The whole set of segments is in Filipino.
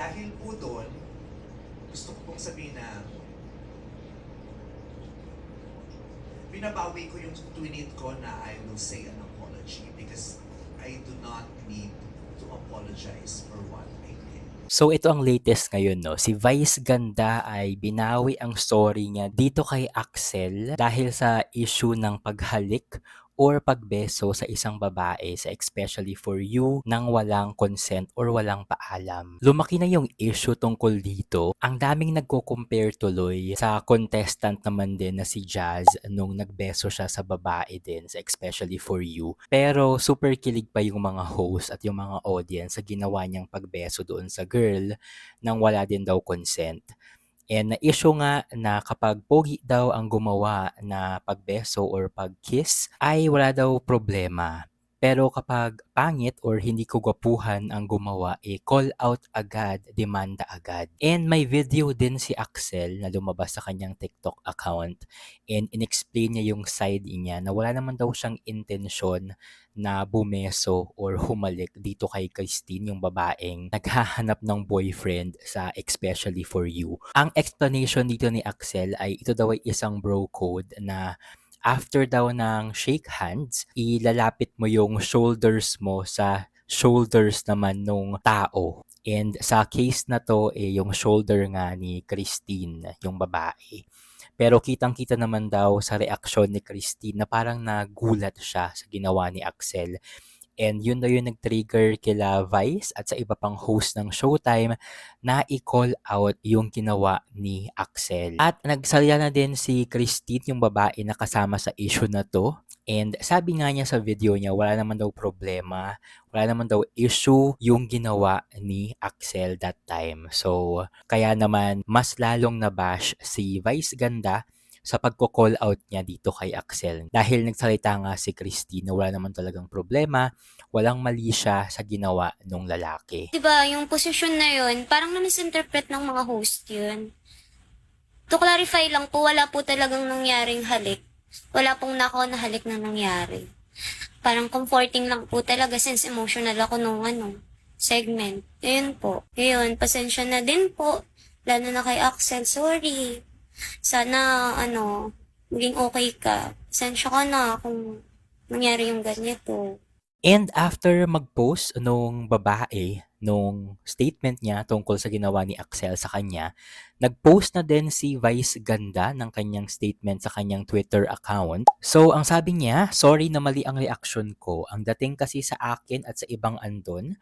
dahil po doon, gusto ko pong sabihin na binabawi ko yung tweet ko na I will say an apology because I do not need to apologize for what I did. So ito ang latest ngayon no. Si Vice Ganda ay binawi ang story niya dito kay Axel dahil sa issue ng paghalik or pagbeso sa isang babae sa especially for you nang walang consent or walang paalam. Lumaki na yung issue tungkol dito. Ang daming nagko-compare tuloy sa contestant naman din na si Jazz nung nagbeso siya sa babae din sa especially for you. Pero super kilig pa yung mga host at yung mga audience sa ginawa niyang pagbeso doon sa girl nang wala din daw consent. And na-issue nga na kapag pogi daw ang gumawa na pagbeso or pagkiss, ay wala daw problema. Pero kapag pangit or hindi ko gwapuhan ang gumawa, eh call out agad, demanda agad. And may video din si Axel na lumabas sa kanyang TikTok account and inexplain niya yung side niya na wala naman daw siyang intensyon na bumeso or humalik dito kay Christine, yung babaeng naghahanap ng boyfriend sa especially for you. Ang explanation dito ni Axel ay ito daw ay isang bro code na after daw ng shake hands, ilalapit mo yung shoulders mo sa shoulders naman nung tao. And sa case na to, eh, yung shoulder nga ni Christine, yung babae. Pero kitang-kita naman daw sa reaksyon ni Christine na parang nagulat siya sa ginawa ni Axel. And yun daw yung nag-trigger kila Vice at sa iba pang host ng Showtime na i-call out yung ginawa ni Axel. At nagsalya na din si Christine, yung babae na kasama sa issue na to. And sabi nga niya sa video niya, wala naman daw problema, wala naman daw issue yung ginawa ni Axel that time. So, kaya naman mas lalong nabash si Vice Ganda sa pagko-call out niya dito kay Axel. Dahil nagsalita nga si Christine na wala naman talagang problema, walang mali siya sa ginawa ng lalaki. Diba, yung posisyon na yun, parang na-misinterpret ng mga host yun. To clarify lang po, wala po talagang nangyaring halik. Wala pong nako na halik na nangyari. Parang comforting lang po talaga since emotional ako nung ano, segment. Ayun po. Ayun, pasensya na din po. Lalo na kay Axel, sorry. Sana, ano, maging okay ka. Pasensya ka na kung nangyari yung ganito. And after mag-post nung babae, nung statement niya tungkol sa ginawa ni Axel sa kanya, nag-post na din si Vice Ganda ng kanyang statement sa kanyang Twitter account. So, ang sabi niya, sorry na mali ang reaction ko. Ang dating kasi sa akin at sa ibang andon,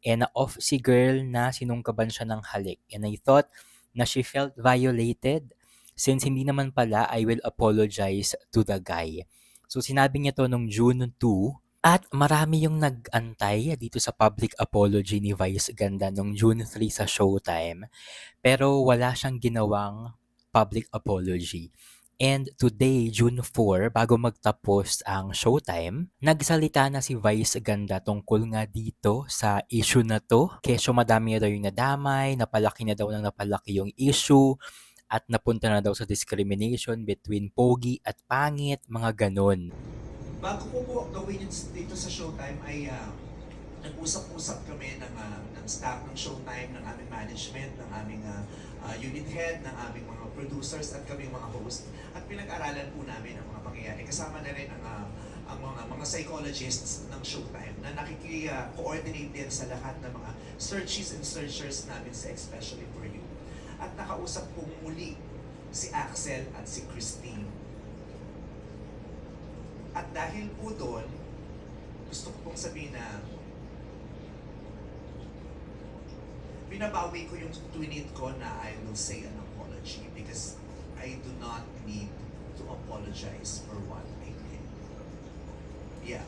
eh na-off si girl na sinungkaban siya ng halik. And I thought na she felt violated since hindi naman pala I will apologize to the guy. So, sinabi niya to nung June 2 at marami yung nag-antay dito sa public apology ni Vice Ganda nung June 3 sa Showtime. Pero wala siyang ginawang public apology. And today, June 4, bago magtapos ang Showtime, nagsalita na si Vice Ganda tungkol nga dito sa issue na to. Kesyo madami na daw yung nadamay, napalaki na daw ng napalaki yung issue, at napunta na daw sa discrimination between pogi at pangit, mga ganon. Bago ko po gawin dito sa Showtime ay ah, nag-usap-usap kami ng, ah, ng staff ng Showtime, ng aming management, ng aming ah, ah, unit head, ng aming mga producers at kami mga host. At pinag-aralan po namin ang mga pangyayari. Kasama na rin ang, ah, ang mga, mga psychologists ng Showtime na nakiki-coordinate din sa lahat ng mga searches and searchers namin sa Especially For You. At nakausap po muli si Axel at si Christine. At dahil po doon, gusto ko pong sabihin na binabawi ko yung tweet ko na I will say an apology because I do not need to apologize for what I did. Yeah.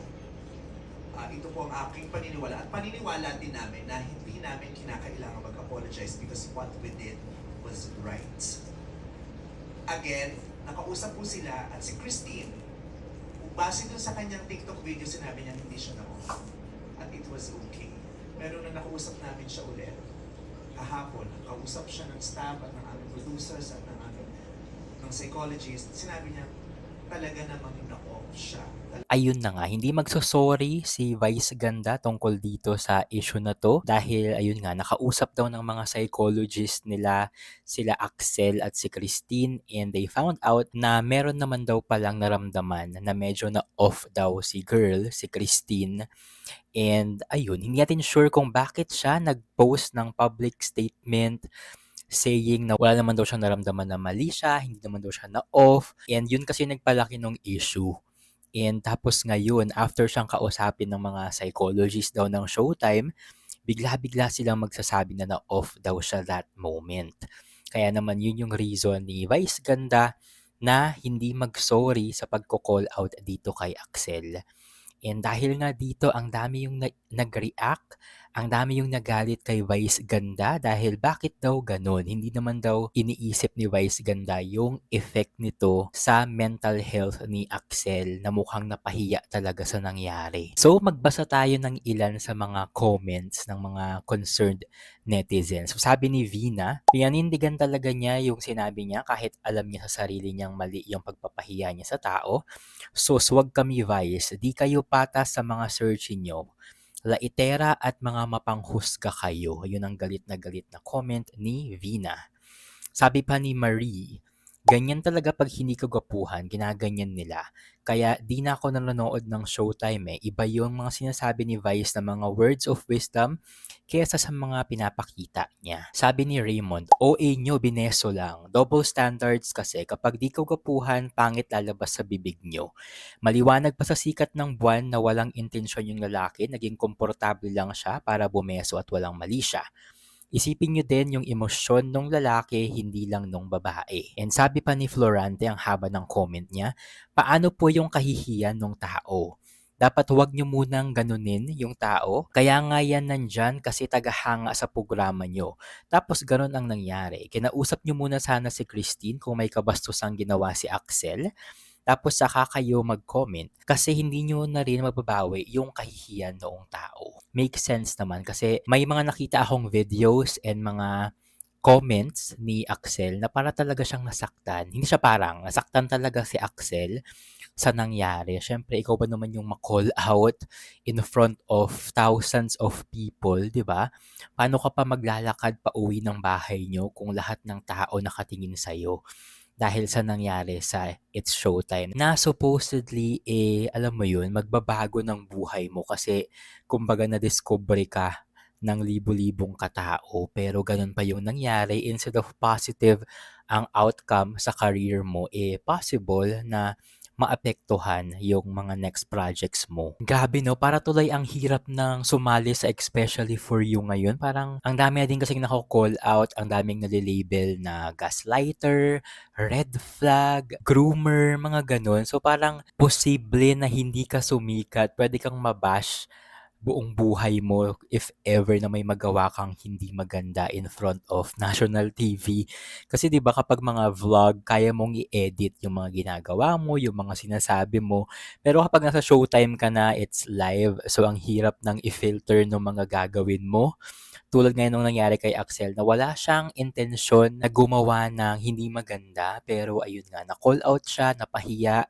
Ah, ito po ang aking paniniwala. At paniniwala din namin na hindi namin kinakailangan mag-apologize because what we did was right. Again, nakausap po sila at si Christine, base dun sa kanyang TikTok video, sinabi niya hindi siya na At it was okay. Pero nung nakausap namin siya ulit, kahapon, nakausap siya ng staff at ng aming producers at ng aming ng psychologist, sinabi niya, talaga namang na-off siya Ayun na nga, hindi magsosorry si Vice Ganda tungkol dito sa issue na to dahil ayun nga, nakausap daw ng mga psychologist nila sila Axel at si Christine and they found out na meron naman daw palang naramdaman na medyo na off daw si girl, si Christine. And ayun, hindi natin sure kung bakit siya nag-post ng public statement saying na wala naman daw siyang naramdaman na mali siya, hindi naman daw siya na off. And yun kasi nagpalaki ng issue. And tapos ngayon, after siyang kausapin ng mga psychologist daw ng Showtime, bigla-bigla silang magsasabi na na-off daw siya that moment. Kaya naman yun yung reason ni Vice Ganda na hindi mag-sorry sa pagko-call out dito kay Axel. And dahil nga dito, ang dami yung na- nag-react, ang dami yung nagalit kay Vice Ganda dahil bakit daw ganun? Hindi naman daw iniisip ni Vice Ganda yung effect nito sa mental health ni Axel na mukhang napahiya talaga sa nangyari. So magbasa tayo ng ilan sa mga comments ng mga concerned netizens. So, sabi ni Vina, pinanindigan talaga niya yung sinabi niya kahit alam niya sa sarili niyang mali yung pagpapahiya niya sa tao. So, swag kami Vice, di kayo patas sa mga search niyo laitera at mga mapanghusga kayo. Yun ang galit na galit na comment ni Vina. Sabi pa ni Marie, ganyan talaga pag hindi ka gwapuhan, ginaganyan nila. Kaya di na ako nanonood ng showtime eh. Iba yung mga sinasabi ni Vice na mga words of wisdom kesa sa mga pinapakita niya. Sabi ni Raymond, OA nyo, bineso lang. Double standards kasi kapag di ka gwapuhan, pangit lalabas sa bibig nyo. Maliwanag pa sa sikat ng buwan na walang intensyon yung lalaki, naging komportable lang siya para bumeso at walang mali siya. Isipin nyo din yung emosyon ng lalaki, hindi lang nung babae. And sabi pa ni Florante, ang haba ng comment niya, paano po yung kahihiyan ng tao? Dapat huwag nyo munang ganunin yung tao. Kaya nga yan nandyan kasi tagahanga sa programa nyo. Tapos ganun ang nangyari. Kinausap nyo muna sana si Christine kung may kabastusang ginawa si Axel. Tapos saka kayo mag-comment kasi hindi nyo na rin mababawi yung kahihiyan noong tao. Make sense naman kasi may mga nakita akong videos and mga comments ni Axel na para talaga siyang nasaktan. Hindi siya parang, nasaktan talaga si Axel sa nangyari. Siyempre, ikaw ba naman yung ma-call out in front of thousands of people, di ba? Paano ka pa maglalakad pa uwi ng bahay nyo kung lahat ng tao nakatingin sa'yo? Dahil sa nangyari sa It's Showtime. Na supposedly eh alam mo yun magbabago ng buhay mo kasi kumbaga na-discover ka ng libo-libong katao. Pero ganun pa yung nangyari. Instead of positive ang outcome sa career mo eh possible na maapektuhan yung mga next projects mo. Grabe no, para tuloy ang hirap ng sumali sa especially for you ngayon. Parang ang dami na din kasing nako-call out, ang daming nalilabel na gaslighter, red flag, groomer, mga ganun. So parang posible na hindi ka sumikat, pwede kang mabash buong buhay mo if ever na may magawa kang hindi maganda in front of national TV. Kasi 'di ba kapag mga vlog, kaya mong i-edit yung mga ginagawa mo, yung mga sinasabi mo. Pero kapag nasa showtime ka na, it's live. So ang hirap ng i-filter ng mga gagawin mo. Tulad ngayon nung nangyari kay Axel na wala siyang intensyon na gumawa ng hindi maganda pero ayun nga, na-call out siya, napahiya.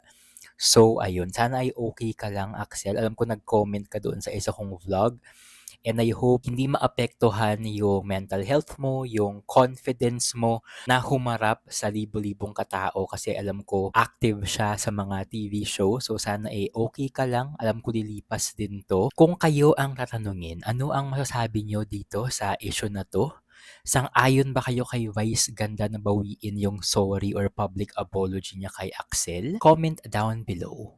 So, ayun. Sana ay okay ka lang, Axel. Alam ko nag-comment ka doon sa isa kong vlog. And I hope hindi maapektuhan yung mental health mo, yung confidence mo na humarap sa libo-libong katao kasi alam ko active siya sa mga TV show. So sana ay okay ka lang. Alam ko lilipas din to. Kung kayo ang tatanungin, ano ang masasabi nyo dito sa issue na to? Sang-ayon ba kayo kay Vice Ganda na bawiin yung sorry or public apology niya kay Axel? Comment down below.